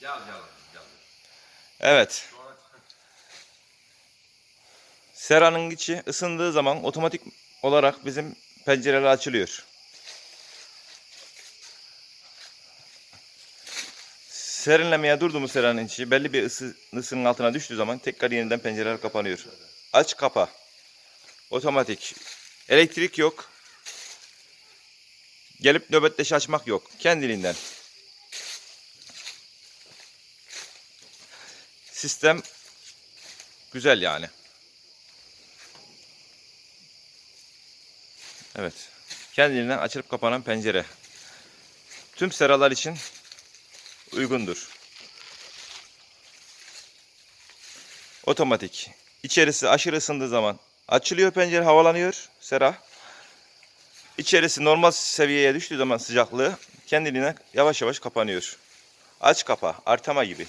Gel gel gel. Evet. Seranın içi ısındığı zaman otomatik olarak bizim pencereler açılıyor. Serinlemeye durdu mu seranın içi belli bir ısı, ısının altına düştüğü zaman tekrar yeniden pencereler kapanıyor. Aç kapa. Otomatik. Elektrik yok. Gelip nöbetleşi açmak yok. Kendiliğinden. Sistem güzel yani. Evet. Kendiliğinden açılıp kapanan pencere. Tüm seralar için uygundur. Otomatik. İçerisi aşırı ısındığı zaman açılıyor pencere havalanıyor sera. İçerisi normal seviyeye düştüğü zaman sıcaklığı kendiliğinden yavaş yavaş kapanıyor. Aç kapa, artama gibi.